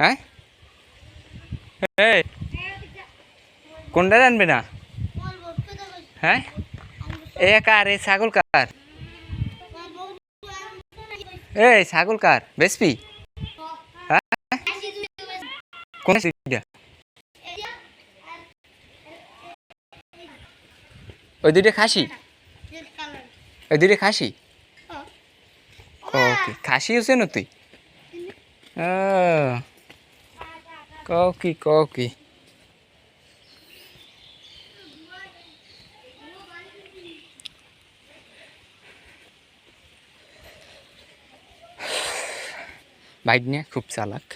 হ্যাঁ? এই। কোনটা জানবে না? হ্যাঁ? এ কার এ ছাগল কার? এই ছাগল কার? বেসপি? কোন দুইটা ওই দুইটা খাসি? ওই দুইটা খাসি? ওকে খাসি হচ্ছে না তুই? কও কি কও কি নিয়ে খুব চালাক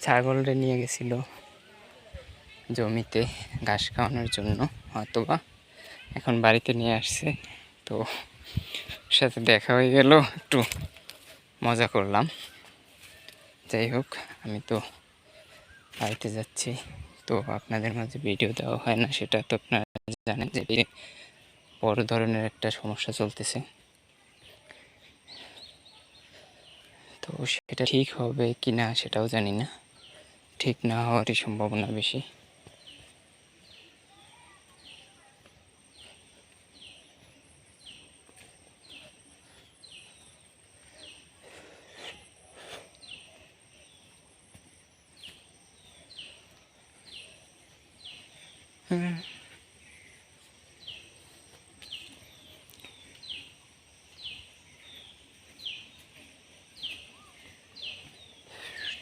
ছাগলটা নিয়ে গেছিল জমিতে ঘাস খাওয়ানোর জন্য অথবা এখন বাড়িতে নিয়ে আসছে তো সাথে দেখা হয়ে গেল একটু মজা করলাম। যাই হোক, আমি তো বাড়িতে যাচ্ছি। তো আপনাদের মাঝে ভিডিও দেওয়া হয় না, সেটা তো আপনারা জানেন যে বড় ধরনের একটা সমস্যা চলতেছে। তো সেটা ঠিক হবে কি না সেটাও জানি না। ঠিক না হওয়ারই সম্ভাবনা বেশি।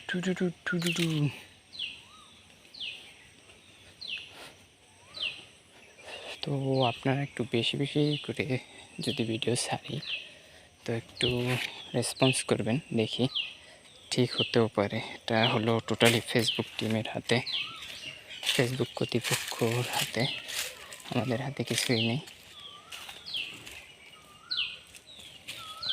Two two two two two two. তো আপনারা একটু বেশি বেশি করে যদি ভিডিও ছাড়ি, তো একটু রেসপন্স করবেন, দেখি। ঠিক হতেও পারে। এটা হলো টোটালি ফেসবুক টিমের হাতে। ফেসবুক কর্তৃপক্ষর হাতে আমাদের হাতে কিছুই নেই।